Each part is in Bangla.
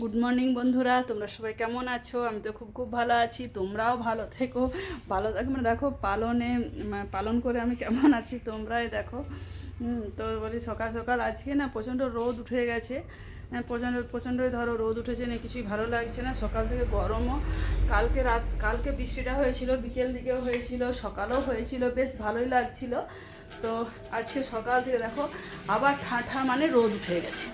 গুড মর্নিং বন্ধুরা। তোমরা সবাই কেমন আছো? আমি তো খুব খুব ভালো আছি। তোমরাও ভালো থেকো। ভালো থাকো মানে দেখো পালনে মানে পালন করে আমি কেমন আছি তোমরাই দেখো। তো বলি সকাল সকাল আজকে না প্রচণ্ড রোদ উঠে গেছে। হ্যাঁ, প্রচণ্ড প্রচণ্ডই ধরো রোদ উঠেছে না কিছুই ভালো লাগছে না। সকাল থেকে গরমও। কালকে রাত কালকে বৃষ্টিটা হয়েছিল বিকেল দিকেও হয়েছিল সকালেও হয়েছিল বেশ ভালোই লাগছিল। তো আজকে সকাল থেকে দেখো আবার ঠাঁঠা মানে রোদ উঠে গেছে।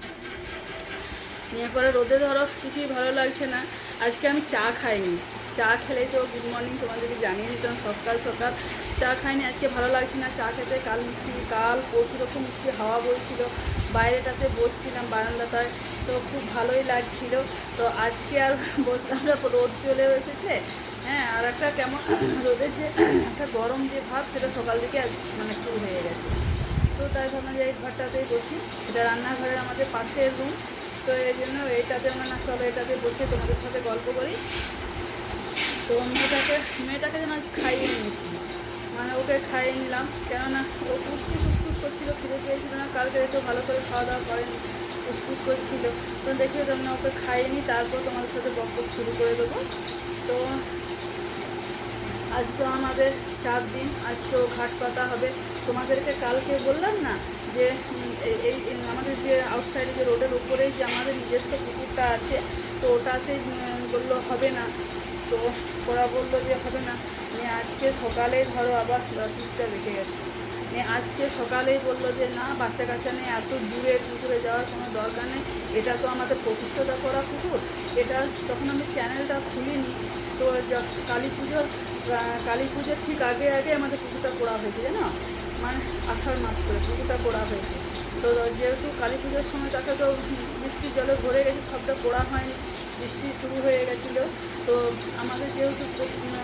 নিয়ে পরে রোদে ধরো, কিছুই ভালো লাগছে না। আজকে আমি চা খাইনি। চা খেলে তো গুড মর্নিং তোমাদেরকে জানিয়ে দিতাম, সকাল সকাল চা খাইনি, আজকে ভালো লাগছে না। চা খেতে কাল মিষ্টি, কাল পরশু রকম মিষ্টি হাওয়া বইছিল। বাইরেটাতে বসছিলাম বারান্দাটায়, তো খুব ভালোই লাগছিল। তো আজকে আর বলতাম রোদ চলেও এসেছে। হ্যাঁ আর একটা কেমন রোদের যে একটা গরম যে ভাব, সেটা সকাল থেকে মানে শুরু হয়ে গেছে। তো তাই ভাবলাম যে ঘরটাতেই বসি। এটা রান্নাঘরের আমাদের পাশের রুম তো এই জন্য এইটাতে আমরা না, চলো এটাতে বসে তোমাদের সাথে গল্প করি। তো মেয়েটাকে মেয়েটাকে যেন আজ খাইয়ে নিয়েছি। মানে ওকে খাইয়ে নিলাম। কেননা ও ফুসফুস ফুসফুস করছিল, খিদে পেয়েছিল না। কালকে একটু ভালো করে খাওয়া দাওয়া করেনি, ফুসফুস করছিল। তো দেখে তোমরা ওকে খাইয়ে নিই, তারপর তোমাদের সাথে বক শুরু করে দেবো। তো আজ তো আমাদের চার দিন, আজকেও ঘাট পাতা হবে। তোমাদেরকে কালকে বললাম না যে এই আমাদের যে আউটসাইডে যে রোডের উপরেই যে আমাদের নিজস্ব পুকুরটা আছে, তো ওটাতে বলল হবে না। তো ওরা বলল যে হবে না। নিয়ে আজকে সকালে ধরো আবার দুধটা রেখে গেছে। নিয়ে আজকে সকালেই বলল যে, না বাচ্চা কাচ্চা নিয়ে এত দূরে পুকুরে যাওয়ার কোনো দরকার নেই। এটা তো আমাদের প্রতিষ্ঠাতা করা পুকুর। এটা তখন আমি চ্যানেলটা খুলিনি। তো কালী পুজোর কালী পুজোর ঠিক আগে আগে আমাদের পুকুরটা করা হয়েছে, জানো? মানে আষাঢ় মাস করে পুকুরটা করা হয়েছে। তো যেহেতু কালী পুজোর সময় তাকে তো বৃষ্টির জলে ভরে গেছে, সবটা করা হয়নি, বৃষ্টি শুরু হয়ে গেছিল। তো আমাদের যেহেতু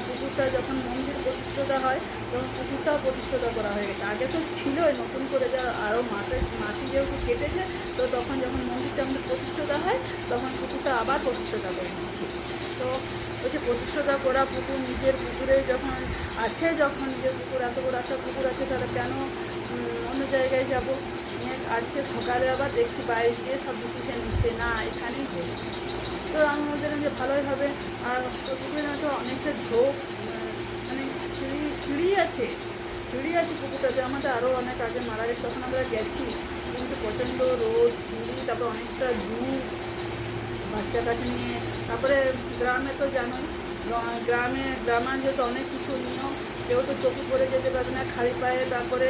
পুকুরটা যখন মন্দির প্রতিষ্ঠাতা হয়, তখন পুকুরটাও প্রতিষ্ঠাতা করা হয়ে গেছে। আগে তো ছিলই নতুন করে যা আরও মাটি মাটি যেহেতু কেটেছে, তো তখন যখন মন্দিরটা আমাদের প্রতিষ্ঠাতা হয়, তখন পুকুরটা আবার প্রতিষ্ঠাতা করে দিচ্ছি তো বলছে প্রতিষ্ঠাতা করা পুকুর, নিজের পুকুরে যখন আছে, যখন নিজের পুকুর, এত বড় একটা পুকুর আছে, তাহলে কেন অন্য জায়গায় যাব? আজকে সকালে আবার দেখছি বাইরে গিয়ে সব ডিসিশন নিচ্ছে, না, এখানেই হোক তো বলছিলাম যে ভালোই হবে। আর পুকুরে তো অনেকটা ঝোঁক মানে সিঁড়ি সিঁড়ি আছে সিঁড়ি আছে পুকুরটাতে, আমাদের আরও অনেক আগে মারা গেছে, তখন আমরা গেছি। কিন্তু প্রচণ্ড রোদ, সিঁড়ি, তারপর অনেকটা দূর বাচ্চা কাছে নিয়ে, তারপরে গ্রামে তো জানোই গ্রামে, গ্রামাঞ্চলে তো অনেক কিছু নিয়ম, কেউ তো চোখে পড়ে যেতে পারে না, খালি পায়ে, তারপরে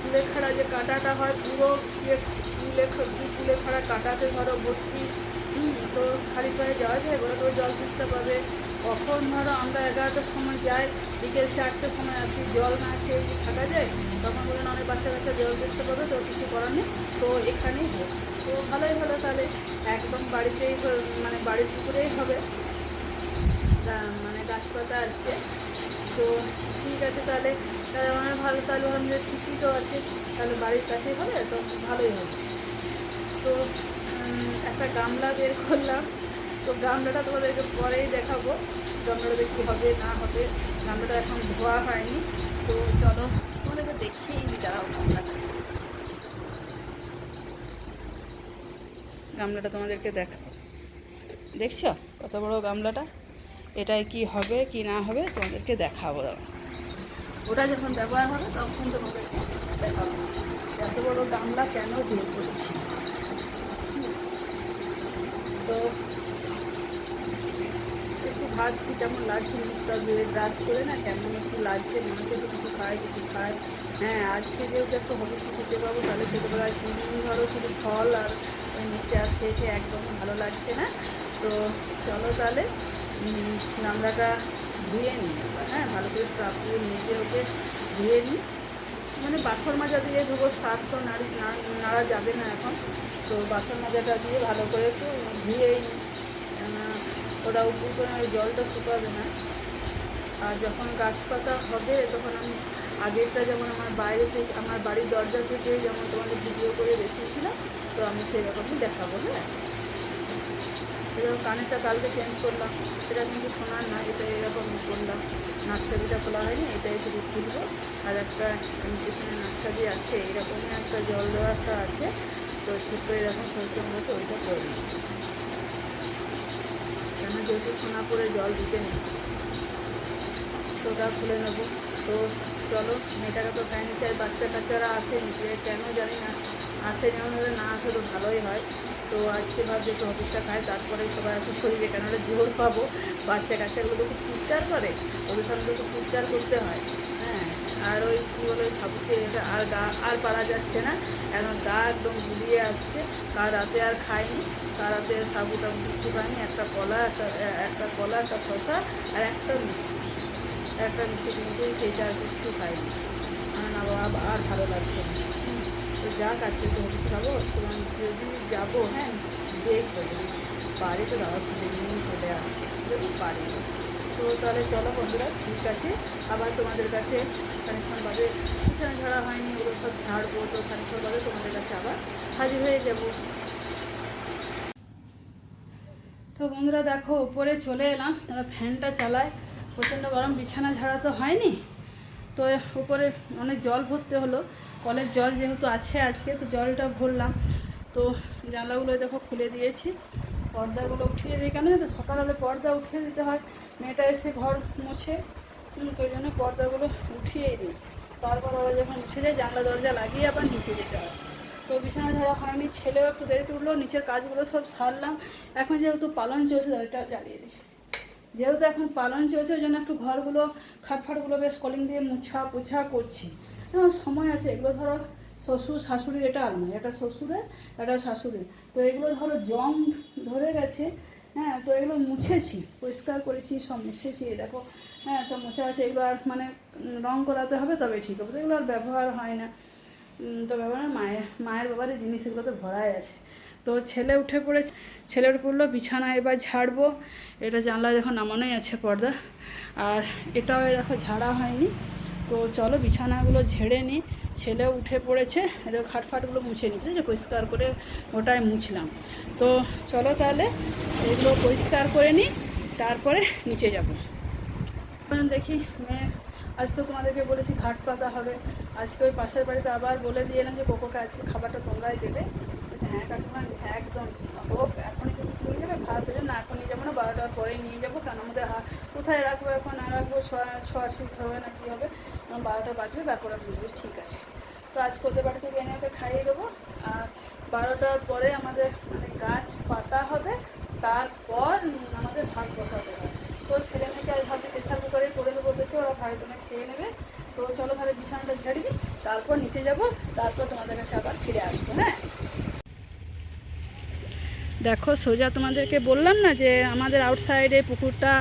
কুলেখাড়া যে কাটাটা হয়, পুরো ইয়ে কুলে কুলেখাড়া কাটাতে ধরো ভর্তি তো খালি পায়ে যাওয়া যায় বলে তো জল পিসটা পাবে কখন ধরো আমরা এগারোটার সময় যাই, বিকেল চারটের সময় আসি, জল না খেয়ে থাকা যায়, তখন বলেন অনেক বাচ্চা কাচ্চা জল তেষ্টা পাবে তো কিছু করার নেই, তো এখানেই হোক তো ভালোই হলো তাহলে, একদম বাড়িতেই মানে বাড়ির পুকুরেই হবে। মানে গাছপাতা আজকে। তো ঠিক আছে তাহলে তাহলে আমার ভালো, তাহলে যে ঠিকই তো আছে, তাহলে বাড়ির কাছেই হবে, তো ভালোই হবে। তো একটা গামলা বের করলাম। তো গামলাটা তোমাদেরকে পরেই দেখাবো গামলাটা কী হবে না হবে। গামলাটা এখন ধোয়া হয়নি, তো চলো তোমাদেরকে দেখিয়ে নি দাঁড়াও গামলাটা গামলাটা তোমাদেরকে দেখাবো দেখছ কত বড় গামলাটা? এটাই কি হবে, কি না হবে তোমাদেরকে দেখাবো। ওটা যখন ব্যবহার হবে তখন তোমাদেরকে দেখাবো। এত বড় গামলা কেন বের করেছি তো একটু ভাবছি কেমন লাগছে, মুখটা ধুয়ে ব্রাশ করে না, কেমন একটু লাগছে, মনে হচ্ছে কিছু খায় কিছু খায় হ্যাঁ আজকে যেহেতু একটু হবিষ্যৎ খেতে পাবো, তাহলে ছোটোবেলায় দিন ধরো শুধু ফল আর ওই মিষ্টি আর খেয়ে খেয়ে একদম ভালো লাগছে না। তো চলো তাহলে গামলাটা ধুয়ে নিই হ্যাঁ ভালো করে সাপ দিয়ে মেজে ওকে ধুয়ে নিই। মানে বাসন মাজা দিয়ে ধুবো শাক তো নাড়ি নাড়া যাবে না এখন। তো বাসন মাজাটা দিয়ে ভালো করে একটু ধুয়েই নিই। ওটা উপর করে ওই জলটা শুকাবে না। আর যখন গাছপাতা হবে, তখন আমি আগেরটা যেমন আমার বাইরে থেকে, আমার বাড়ির দরজা থেকে যেমন তোমাদের ভিডিও করে দেখিয়েছিলাম, তো আমি সেরকমই দেখাবো হ্যাঁ? এরকম কানেরটা কালকে চেঞ্জ করলাম। সেটা কিন্তু শোনার না, এটা এরকম করলাম নার্সারিটা খোলা হয়নি এটাই শুধু খুলবো। আর একটা ইমিটেশনের নার্সারি আছে, এরকমই একটা জল দেওয়া আছে। তো ছোট্ট এরকম সরষের মতো ওইটা করে যেহেতু সোনাপুরে জল দিতে নেই ওটা খুলে নেব। তো চলো, মেয়েটাকে তো ফ্যান চাই বাচ্চা কাচ্চারা আসেনি, যে কেন জানি না আসে যেমন হলে না আসে তো ভালোই হয়। তো আজকে ভাবছি একটু অফিসটা খায় তারপরে সবাই আসে শরীরে কেন জোর পাবো। বাচ্চা কাচ্চাগুলো খুব চিৎকার করে ওদের সঙ্গে খুব চিৎকার করতে হ্যাঁ। আর ওই বলে সাবুকে এটা আর গা, আর পারা যাচ্ছে না। এখন গা একদম গুলিয়ে আসছে। কার রাতে আর খাইনি কার রাতে সাবু টাবু কিচ্ছু একটা কলা, একটা একটা কলা, একটা শশা আর একটা মিষ্টি। একটা মিষ্টি কিনতেই খেয়েছে আর কিচ্ছু খাইনি না বাবা, আর ভালো লাগছে না। তো যাক, আজকে তো অফিস খাব তোমার যদি যাব হ্যাঁ দেখব। বাড়িতে দাওয়া খুলে নিয়ে চলে আসব। যদি পারি তো তাহলে চলো বন্ধুরা, ঠিক আছে? আবার তোমাদের কাছে খানিক্ষণ বাদে বিছানা ঝাড়া হয়নি, ওগুলো সব ঝাড়বো তো খানিক্ষণ বাদে তোমাদের কাছে আবার হাজির হয়ে যাব। তো বন্ধুরা, দেখো, উপরে চলে এলাম, তারা ফ্যানটা চালায়। প্রচণ্ড গরম, বিছানা ঝাড়া তো হয়নি। তো উপরে অনেক জল ভরতে হলো, কলের জল যেহেতু আছে আজকে, তো জলটা ভরলাম। তো জানলাগুলো দেখো খুলে দিয়েছি, পর্দাগুলো উঠিয়ে দিই। কেন জানো তো সকাল হলে পর্দা উঠিয়ে দিতে হয়। মেয়েটা এসে ঘর মুছে ওই জন্য পর্দাগুলো উঠিয়েই দিই। তারপর ওরা যখন উঠে যায়, জানলা, দরজা লাগিয়ে আবার নিচে যেতে হয়। তো বিছানা ঝাড়া হয়নি, ছেলেও একটু দেরিতে উঠল, নিচের কাজগুলো সব সারলাম। এখন যেহেতু পালন চলছে ওইটা জ্বালিয়ে দিই। যেহেতু এখন পালন চলছে, ওই জন্য একটু ঘরগুলো খাটফাটগুলো বেশ কলিং দিয়ে মুছা পোছা করছি। এখন সময় আছে, এগুলো ধরো শ্বশুর, শাশুড়ির, এটা আলমারি এটা শ্বশুরের, এটা শাশুড়ির। তো এগুলো ধরো জং ধরে গেছে হ্যাঁ তো এগুলো মুছেছি, পরিষ্কার করেছি, সব মুছেছি দেখো হ্যাঁ সব মুছে আছে, এগুলো আর মানে রং করাতে হবে, তবে ঠিক হবে, তো এগুলো আর ব্যবহার হয় না। তো ব্যবহার মায়ের মায়ের বাবারই জিনিস এগুলো তো ভরাই আছে। তো ছেলে উঠে পড়েছে, ছেলে উঠে পড়ল বিছানা এবার ঝাড়বো, এটা জানলা দেখো নামানোই আছে পর্দা, আর এটাও দেখো ঝাড়া হয়নি। তো চলো বিছানাগুলো ঝেড়ে নিই ছেলে উঠে পড়েছে এটা খাটফাটগুলো মুছে নিচ্ছে যে পরিষ্কার করে ওটাই মুছলাম। তো চলো তাহলে, এগুলো পরিষ্কার করে নিই, তারপরে নিচে যাব। দেখি, মেয়ে, আজ তো তোমাদেরকে বলেছি ঘাট পাতা হবে। আজকে ওই পাশের বাড়িতে আবার বলে দিয়ে এলাম যে কোকোকে আজকে খাবারটা তোমরাই দেবে। হ্যাঁ কাকিমা, একদম। হোক এখনই তুমি নিয়ে যাবে ভাত হলে না, এখন নিয়ে যাব না বারোটার পরে নিয়ে যাব। কারণ আমাদের কোথায় রাখব এখন? না রাখব ছোঁয়া শীত হবে না, কী হবে? আমার বারোটা বাজবে, তারপরে বলব, ঠিক আছে। তো আজকে ওদের বাড়ি থেকে এনে ওকে খাইয়ে দেবো। আর বারোটার পরে আমাদের মানে গাছ পাতা হবে, তারপর আমাদের ভাত বসাতে হবে। তো ছেলে মেয়েকে আর ভাবছি প্রেশার কুকারে করে দেবো দেখে, ওরা ভাই বোনে খেয়ে নেবে। তো চলো তাহলে বিছানাটা দিই, তারপর নিচে যাব, তারপর তোমাদের কাছে আবার ফিরে আসব হ্যাঁ? দেখো, সোজা তোমাদেরকে বললাম না যে আমাদের আউটসাইডে পুকুরটা,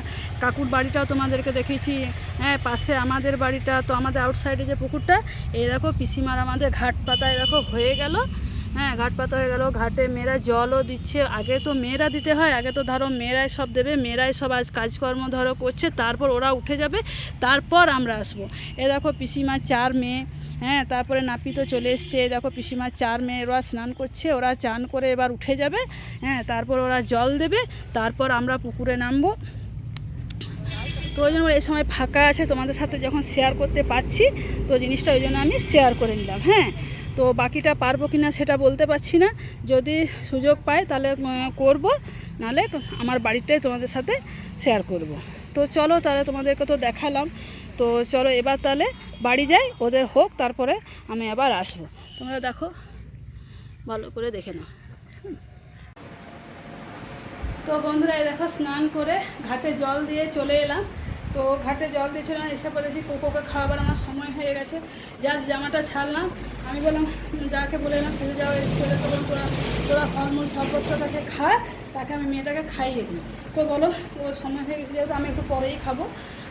কাকুর বাড়িটাও তোমাদেরকে দেখিয়েছি। হ্যাঁ পাশে আমাদের বাড়িটা, তো আমাদের আউটসাইডে যে পুকুরটা দেখো পিসিমার আমাদের ঘাট পাতায় দেখো হয়ে গেল। হ্যাঁ ঘাট পাতা হয়ে গেল, ঘাটে মেয়েরা জলও দিচ্ছে। আগে তো মেয়েরা দিতে হয়, আগে তো ধরো মেয়েরাই সব দেবে, মেয়েরাই সব আজ কাজকর্ম ধরো করছে, তারপর ওরা উঠে যাবে, তারপর আমরা আসব। এ দেখো পিসিমার চার মেয়ে হ্যাঁ তারপরে নাপি তো চলে এসছে দেখো পিসিমার চার মেয়ে ওরা স্নান করছে, ওরা চান করে এবার উঠে যাবে হ্যাঁ তারপর ওরা জল দেবে, তারপর আমরা পুকুরে নামবো। তো ওই জন্য এই সময় ফাঁকা আছে, তোমাদের সাথে যখন শেয়ার করতে পারছি, তো জিনিসটা ওই জন্য আমি শেয়ার করে নিলাম হ্যাঁ। তো বাকিটা পারব কি না সেটা বলতে পারছি না। যদি সুযোগ পাই তাহলে করব। নাহলে আমার বাড়িটাই তোমাদের সাথে শেয়ার করব। তো চলো তাহলে তোমাদেরকে তো দেখালাম। তো চলো এবার তাহলে বাড়ি যাই, ওদের হোক, তারপরে আমি আবার আসব। তোমরা দেখো, ভালো করে দেখে নাও। তো বন্ধুরা দেখো, স্নান করে ঘাটে জল দিয়ে চলে এলাম। তো ঘাটে জল দিয়ে চলে এলাম, এসে পড়েছি কোকোকে খাওয়াবার আমার সময় হয়ে গেছে। জাস্ট জামাটা ছাড়লাম। আমি বললাম যাকে বলে এলাম সেজে যাও ছেলে তখন তোরা তোরা ফলমূল সর্বত্র তাকে খা তাকে আমি মেয়েটাকে খাইয়ে দিই। তো বলো ওর সময় হয়ে গেছে যেহেতু আমি একটু পরেই খাব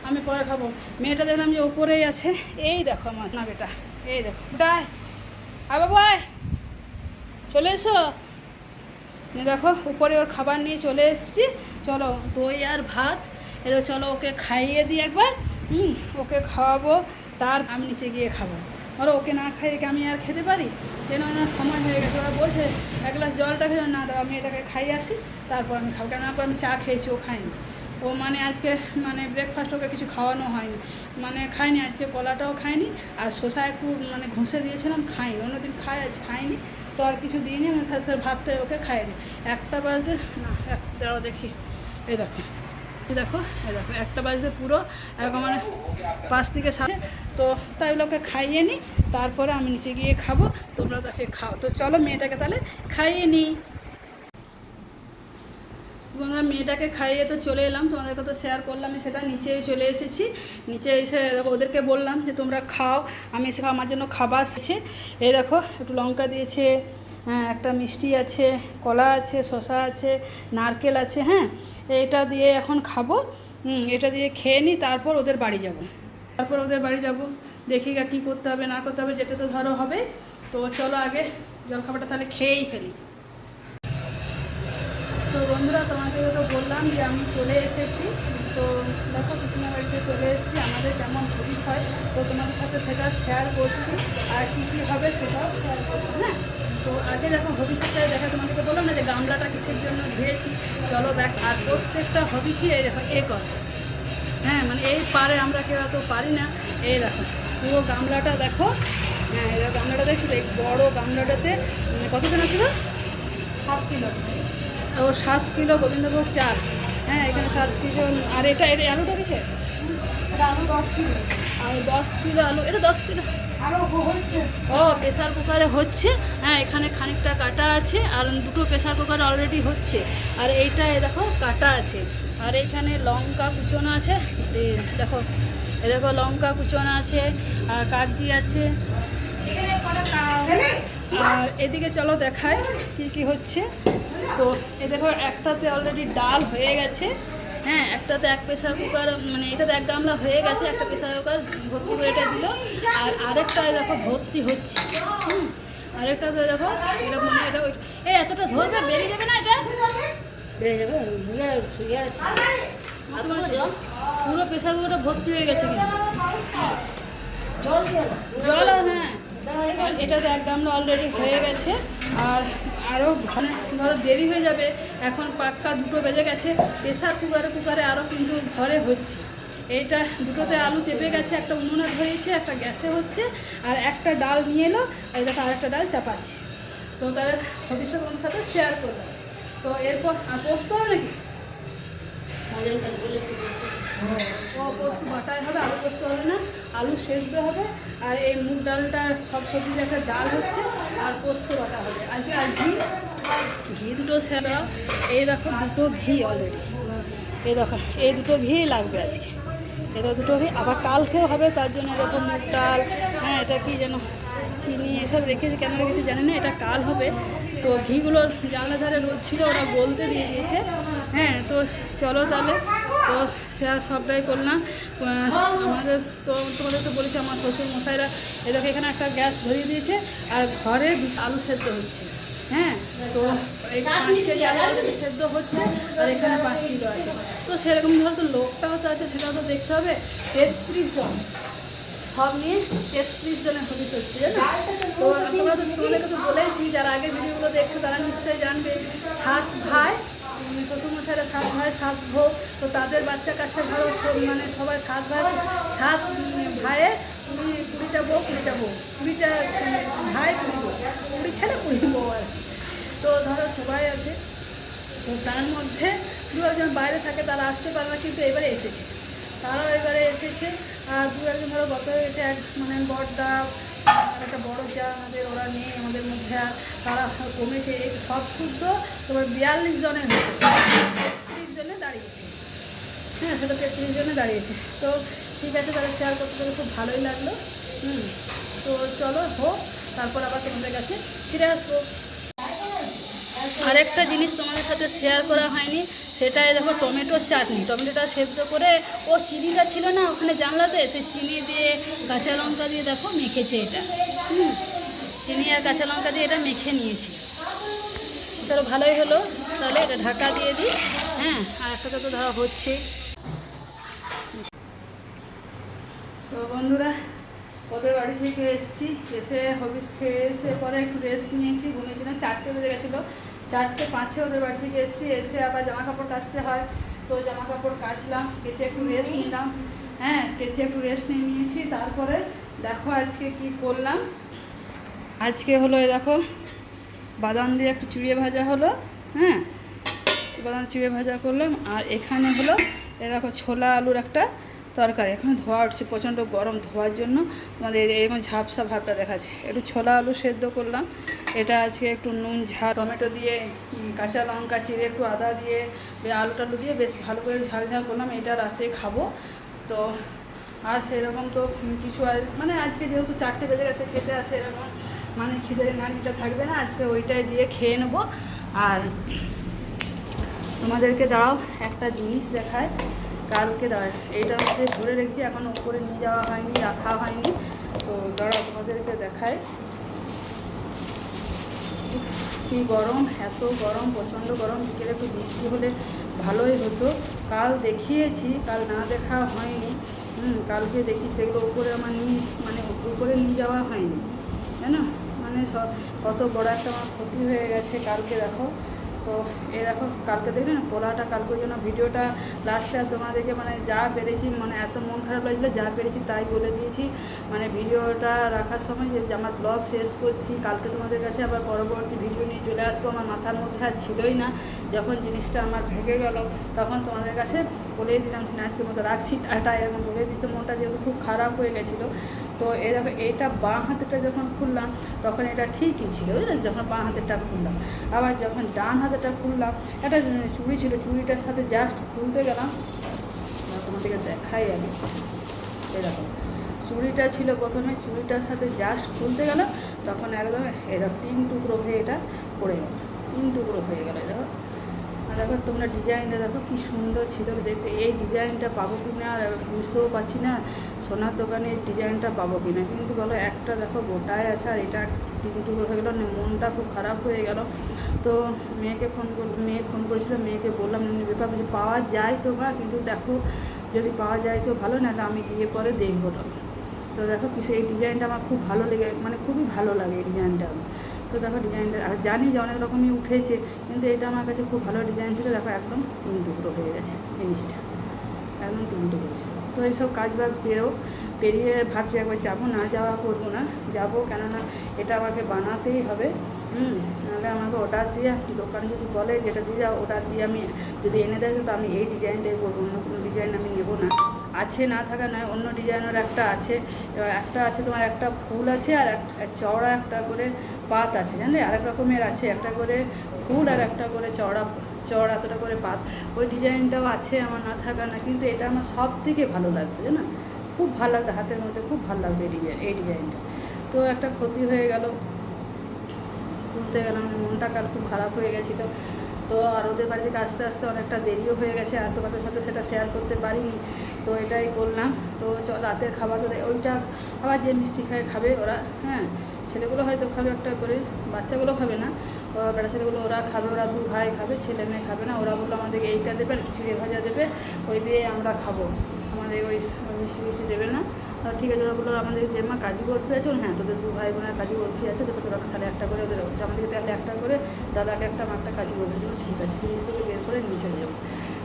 আমি পরে খাব। মেয়েটা দেখলাম যে ওপরেই আছে। এই দেখো আমার না বেটা এই দেখো ডায় আয় বাবা আয়। চলে এসো। দেখো উপরে ওর খাবার নিয়ে চলে এসেছি। চলো দই আর ভাত। এবার চলো ওকে খাইয়ে দিই একবার। হুম, ওকে খাওয়াবো। তার আমি নিচে গিয়ে খাব। বলো ওকে না খাইয়ে আমি আর খেতে পারি? কেন না সময় হয়ে গেছে? ওরা বলছে, এক গ্লাস জলটা খেয়ে না দাও আমি এটাকে খাইয়ে আসি, তারপর আমি খাব। কেন তারপর আমি চা খেয়েছি, ও খাইনি ও মানে আজকে মানে ব্রেকফাস্ট ওকে কিছু খাওয়ানো হয়নি। মানে খায়নি, আজকে কলাটাও খায়নি। আর শসা একটু মানে ঘষে দিয়েছিলাম খাইনি অন্যদিন খাই আজ খাইনি তো আর কিছু দিইনি আমি তার ভাতটা ওকে দিই। একটা বাজতে, না দাঁড়াও দেখি। এই দেখো। দেখো দেখো, একটা বাজতে পুরো, এরকম মানে পাঁচ থেকে সাত। তো তাই ওগুলোকে খাইয়ে নিই তারপরে আমি নিচে গিয়ে খাব, তোমরা তাকে খাও। তো চলো মেয়েটাকে তাহলে খাইয়ে নিই বন্ধুরা, মেয়েটাকে খাইয়ে তো চলে এলাম, তোমাদেরকে তো শেয়ার করলাম সেটা নিচে চলে এসেছি। নিচে এসে দেখো, ওদেরকে বললাম যে, তোমরা খাও, আমি এসে আমার জন্য খাবার এসেছে এই দেখো, একটু লঙ্কা দিয়েছে হ্যাঁ একটা মিষ্টি আছে, কলা আছে শশা আছে, নারকেল আছে হ্যাঁ। এটা দিয়ে এখন খাব। এটা দিয়ে খেয়ে নিই তারপর ওদের বাড়ি যাব। তারপর ওদের বাড়ি যাব। দেখি গা কী করতে হবে, না করতে হবে, যেতে তো ধরো হবে। তো চলো আগে জলখাবারটা তাহলে খেয়েই ফেলি। তো বন্ধুরা তোমাকে তো বললাম যে আমি চলে এসেছি। তো দেখো কৃষ্ণা বাড়িতে চলে এসেছি। আমাদের কেমন পুলিশ হয় তো তোমাদের সাথে সেটা শেয়ার করছি। আর কী কী হবে সেটাও শেয়ার করব হ্যাঁ? তো আগে দেখো ভবিষ্যতে দেখা তোমাদেরকে বললাম না যে গামলাটা কিসের জন্য ধুয়েছি? চলো দেখ আর প্রত্যেকটা হবিষই এই দেখো এ কর হ্যাঁ মানে এই পারে আমরা কেউ এত পারি না। এই দেখো পুরো গামলাটা দেখো। হ্যাঁ এই গামলাটা দেখছ? এই বড় গামলাটাতে উম, কত ছিল সাত কিলো। ও সাত কিলো গোবিন্দভোগ চাল। হ্যাঁ এখানে সাত কিলো আর এটা এটা আলুটা কিসে আলু দশ কিলো। আর দশ কিলো আলু এটা দশ কিলো। ও প্রেসার কুকারে হচ্ছে। হ্যাঁ এখানে খানিকটা কাটা আছে, আর দুটো প্রেসার কুকারে অলরেডি হচ্ছে। আর এইটা দেখো, কাটা আছে। আর এইখানে লঙ্কা কুচোনো আছে। দেখো, এ দেখো লঙ্কা কুচোনো আছে, আর কাগজি আছে। আর এদিকে চলো দেখায় কি কি হচ্ছে। তো এ দেখো, একটাতে অলরেডি ডাল হয়ে গেছে। হ্যাঁ একটাতে এক প্রেশার কুকার মানে এটাতে এক গামলা হয়ে গেছে একটা প্রেশার কুকার ভর্তি করে এটা দিল। আর আরেকটা দেখো ভর্তি হচ্ছে। আরেকটা তো দেখো এটা মনে এটা এই এতটা ধরবে বেরিয়ে যাবে না এটা? বেড়ে যাবে শুয়ে শুয়ে আছে। পুরো প্রেসার কুকারটা ভর্তি হয়ে গেছে কিন্তু। জল জল হ্যাঁ। আর এটাতে এক গামলা অলরেডি হয়ে গেছে। আর আরও মানে ধরো দেরি হয়ে যাবে, এখন পাক্কা দুটো বেজে গেছে প্রেশার কুকারে কুকারে আরও কিন্তু ঘরে হচ্ছে। এইটা দুটোতে আলু চেপে গেছে, একটা উনুনে ধরেছে, একটা গ্যাসে হচ্ছে, আর একটা ডাল নিয়ে এলো এই দেখো আরেকটা ডাল চাপাচ্ছে। তো তাহলে ভবিষ্যৎ ওর সাথে শেয়ার করলাম। তো এরপর আর পোস্ত হবে নাকি? পোস্ত বাটাই হবে, আলু পোস্ত হবে না, আলু সেদ্ধ হবে, আর এই মুগ ডালটা সব সবজির একটা ডাল হচ্ছে, আর পোস্ত বাটা হবে। আজকে আর ঘি ঘি দুটো সেরা এই দেখো দুটো ঘি অলরেডি এই দেখো, এই দুটো ঘি লাগবে আজকে। এটা দুটো ঘি, আবার কালকেও হবে, তার জন্য এরকম মুগ ডাল হ্যাঁ এটা কি যেন চিনি, এসব রেখেছি, কেন রেখেছি জানি না, এটা কাল হবে। তো ঘিগুলো জানলা ধারে রোদ ছিল, ওরা বলতে দিয়ে দিয়েছে। হ্যাঁ তো চলো তাহলে। তো শেয়ার সবটাই করলাম। আমাদের তো তোমাদের তো বলেছি, আমার শ্বশুর মশাইরা এদেরকে এখানে একটা গ্যাস ধরিয়ে দিয়েছে আর ঘরে আলু সেদ্ধ হচ্ছে। হ্যাঁ তো এই পাঁচ কেজি আলু সেদ্ধ হচ্ছে আর এখানে পাঁচ কিলো আছে। তো সেরকম ধরো তো লোকটাও তো আছে, সেটাও তো দেখতে হবে। তেত্রিশ জন, সব নিয়ে তেত্রিশ জনের হদিস হচ্ছে তো তোমরা তো তোমাদেরকে তো বলেছি যারা আগে ভিডিওগুলো দেখছ তারা নিশ্চয়ই জানবে। সাত ভাই শ্বশুরমশাইরা সাত ভাই, সাত ভোগ তো তাদের বাচ্চা কাচ্চা সব মানে সবাই সাত ভাই, সাত ভাইয়ে কুড়ি, কুড়িটা বউ কুড়িটা বউ। কুড়িটা ভাই, কুড়ি বউ। কুড়ি ছেলে, কুড়ি বউ আর। তো ধরো সবাই আছে। তো তার মধ্যে দু একজন বাইরে থাকে, তারা আসতে পারে না, কিন্তু এবারে এসেছে। তারাও এবারে এসেছে। আর দু একজন ধরো গত হয়ে গেছে এক মানে বড়দা আর একটা বড় যা আমাদের ওরা নেই আমাদের মধ্যে আর তারা কমেছে সব শুদ্ধ তোমার বিয়াল্লিশ জনের তিরিশ জনে দাঁড়িয়েছে। হ্যাঁ সেটা তেত্রিশ জনে দাঁড়িয়েছে। তো ঠিক আছে, তাহলে শেয়ার করতে পেরে খুব ভালোই লাগল। হুম, তো চলো, হোক, তারপর আবার তোমাদের কাছে ফিরে আসব। আরেকটা জিনিস তোমাদের সাথে শেয়ার করা হয়নি, সেটাই দেখো টমেটোর চাটনি। টমেটোটা সেদ্ধ করে, ও চিনিটা ছিল না ওখানে জানলাতে সে চিনি দিয়ে কাঁচা লঙ্কা দিয়ে দেখো মেখেছে এটা। হুম, চিনি আর কাঁচা লঙ্কা দিয়ে এটা মেখে নিয়েছি। তাহলে ভালোই হলো, তাহলে এটা ঢাকা দিয়ে দিই। হ্যাঁ আর একটা তো ধরা হচ্ছে। তো বন্ধুরা, ওদের বাড়ি থেকে এসেছি, এসে হবিস খেয়ে এসে পরে একটু রেস্ট নিয়েছি, ঘুমিয়েছিলাম, চারটে বেজে গেছিল। চারটে পাঁচে ওদের বাড়ি থেকে এসেছি এসে আবার জামা কাপড় কাচতে হয়। তো জামা কাপড় কাচলাম কেচে একটু রেস্ট নিলাম। হ্যাঁ কেচে একটু রেস্ট নিয়ে নিয়েছি তারপরে দেখো আজকে কি করলাম। আজকে হলো এই দেখো বাদাম দিয়ে একটু চুড়িয়ে ভাজা হলো হ্যাঁ। বাদাম চিড়ে ভাজা করলাম আর এখানে হলো এ দেখো ছোলা আলুর একটা তরকারি। এখন ধোয়া উঠছে, প্রচণ্ড গরম ধোয়ার জন্য। আমাদের এরকম ঝাপসা ভাবটা দেখাচ্ছে। একটু ছোলা আলু সেদ্ধ করলাম। এটা আজকে একটু নুন, ঝাল, টমেটো দিয়ে কাঁচা লঙ্কা, চিড়ে, একটু আদা দিয়ে আলু টালু দিয়ে বেশ ভালো করে ঝাল ঝাল করলাম। এটা রাতে খাব। তো আর সেরকম তো কিছু আর মানে আজকে যেহেতু চারটে বেজে গেছে খেতে আসে এরকম মানে খিদের নানিটা থাকবে না। আজকে ওইটাই দিয়ে খেয়ে নেব। আর তোমাদেরকে দাঁড়াও, একটা জিনিস দেখায়। কালকে দাঁড়ায় এইটার মধ্যে ধরে রেখেছি, এখন উপরে নিয়ে যাওয়া হয়নি, রাখা হয়নি। তো দাঁড়া তোমাদেরকে দেখায় কি গরম, এত গরম, প্রচণ্ড গরম। বিকেলে একটু বৃষ্টি হলে ভালোই হতো। কাল দেখিয়েছি, কাল না দেখা হয়নি। হুম, কালকে দেখি সেগুলো উপরে আমার নিয়ে মানে উপরে নিয়ে যাওয়া হয়নি। তাই না? মানে কত বড় একটা আমার ক্ষতি হয়ে গেছে কালকে, দেখো। তো এ দেখো, কালকে দেখলে না পোলাটা কালকে জন্য ভিডিওটা লাস্টে তোমাদেরকে মানে যা পেরেছি মানে এত মন খারাপ লাগছিল, যা পেরেছি তাই বলে দিয়েছি। মানে ভিডিওটা রাখার সময় যে আমার ব্লগ শেষ করছি, কালকে তোমাদের কাছে আবার পরবর্তী ভিডিও নিয়ে চলে আসব, আমার মাথার মধ্যে আর ছিলই না। যখন জিনিসটা আমার ভেঙে গেল, তখন তোমাদের কাছে বলেই দিলাম, আজকের মতো রাখছি, টাটা, এরকম বলে দিতে মনটা যেহেতু খুব খারাপ হয়ে গেছিল তো এরকম এইটা বাঁ হাতেটা যখন খুললাম, তখন এটা ঠিকই ছিল? যখন বাঁ হাতেরটা খুললাম। আবার যখন ডান হাতেটা খুললাম, একটা চুড়ি ছিল, চুড়িটার সাথে জাস্ট খুলতে গেলাম তোমাদেরকে দেখাই আমি। এরকম চুড়িটা ছিল প্রথমে, চুড়িটার সাথে জাস্ট খুলতে গেলাম, তখন একদম এরকম তিন টুকরো হয়ে এটা পড়ে গেল। তিন টুকরো হয়ে গেল দেখো। দেখো, তোমরা ডিজাইনটা দেখো, কি সুন্দর ছিল দেখতে। এই ডিজাইনটা পাবো কি না, বুঝতেও পারছি না। সোনার দোকানে এই ডিজাইনটা পাবো কি না কিন্তু বলো, একটা দেখো গোটায় আছে আর এটা টুকরো হয়ে গেলো। মনটা খুব খারাপ হয়ে গেল। তো মেয়েকে ফোন মেয়ে ফোন করেছিল, মেয়েকে বললাম ব্যাপার যদি পাওয়া যায় তো বা কিন্তু দেখো, যদি পাওয়া যায় তো ভালো না আমি গিয়ে পরে দেখব তো। তো দেখো, কিছু এই ডিজাইনটা আমার খুব ভালো লেগে মানে খুবই ভালো লাগে এই ডিজাইনটা। তো দেখো ডিজাইনটা, আর জানি যে অনেক রকমই উঠেছে, কিন্তু এটা আমার কাছে খুব ভালো ডিজাইন ছিল। দেখো, একদম তিন টুকরো হয়ে গেছে জিনিসটা। একদম তিন টুকরো তো এইসব কাজ বাজ পেরেও পেরিয়ে ভাবছি একবার যাব, না যাওয়া করব না, যাব কেননা এটা আমাকে বানাতেই হবে। হুম, নাহলে আমাকে অর্ডার দিয়ে, দোকান যদি বলে যেটা দিয়ে যাও অর্ডার দিয়ে আমি যদি এনে দেয় তো আমি এই ডিজাইনটাই করব, অন্য কোনো ডিজাইন আমি নেব না। আছে না থাকা নয়, অন্য ডিজাইনের একটা আছে, এবার একটা আছে তোমার একটা ফুল আছে আর এক- চওড়া একটা করে পাত আছে, জানলে? আরেক রকমের আছে, একটা করে ফুল আর একটা করে চওড়া চওড়া এতটা করে পাত, ওই ডিজাইনটাও আছে আমার না থাকা না, কিন্তু এটা আমার সব থেকে ভালো লাগবে, জানো? খুব ভালো লাগতো হাতের মধ্যে খুব ভালো লাগবে এই ডিজাইন, এই ডিজাইনটা। তো একটা ক্ষতি হয়ে গেল খুলতে গেলাম মনটা কাল খুব খারাপ হয়ে গেছিল। তো আর ওদের বাড়ি থেকে আসতে আসতে অনেকটা দেরিও হয়ে গেছে, আর তোমাদের সাথে সেটা শেয়ার করতে পারিনি, তো এটাই করলাম তো রাতের খাবার তো ওইটা আবার যে মিষ্টি খায় খাবে ওরা হ্যাঁ? ছেলেগুলো হয়তো খাবে একটা করে, বাচ্চাগুলো খাবে না। বেটা ছেলেগুলো ওরা খাবে, ওরা দু ভাই খাবে, ছেলে মেয়ে খাবে না। ওরা বলল আমাদেরকে এইটা দেবে আর খিচুড়ি ভাজা দেবে, ওই দিয়ে আমরা খাব। আমাদের ওই মিষ্টি মিষ্টি দেবে না। ঠিক আছে, ওরা বলল, আমাদের যে মা কাজু বরফি আছে হ্যাঁ তোদের দু ভাই বোনের কাজু বরফি আছে, তোকে তোরা তাহলে একটা করে ওদের আমাদেরকে তাহলে একটা করে দাদাকে একটা মাঠটা কাজু বরফি জন্য ঠিক আছে, ফ্রিজ থেকে বের করে নিয়ে চলে যাব।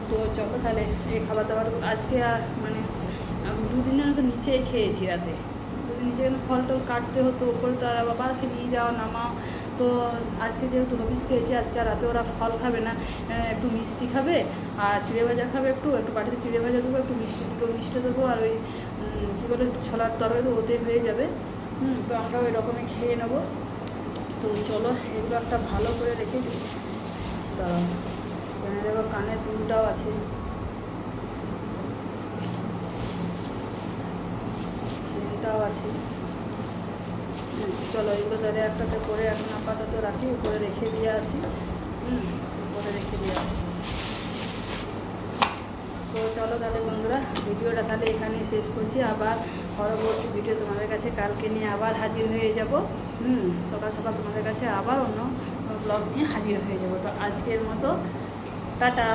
তো চলো তাহলে এই খাবার দাবার আজকে আর মানে আমি, দুদিন জন্য তো নিচেই খেয়েছি রাতে। দুদিন নিচে ফল টল কাটতে হতো ওপরে তো বাবা সে নিয়ে যাওয়া, নামাও তো আজকে যেহেতু হবিস খেয়েছি, আজকে রাতে ওরা ফল খাবে না একটু মিষ্টি খাবে, আর চিড়ে ভাজা খাবে একটু একটু বাটিতে চিড়ে ভাজা দেবো, একটু মিষ্টি, দুটো মিষ্টি দেবো, আর ওই কী বলে ছোলার তরকারি তো ওতে হয়ে যাবে। হুম, তো আমরা ওই রকমই খেয়ে নেব। তো চলো, এগুলো একটা ভালো করে রেখে দিই। দাঁড়াও দেখো কানের দুলটাও আছে। চেনটাও আছে। চলো, এগুলো তাহলে একটাতে করে এখন আপাতত রাখি, উপরে রেখে দিয়ে আসি। হুম উপরে রেখে দিয়ে আসি। তো চলো তাহলে বন্ধুরা, ভিডিওটা তাহলে এখানে শেষ করছি। আবার পরবর্তী ভিডিও তোমাদের কাছে কালকে নিয়ে আবার হাজির হয়ে যাব। হুম, সকাল সকাল তোমাদের কাছে আবার অন্য ব্লগ নিয়ে হাজির হয়ে যাব। তো আজকের মতো, টাটা।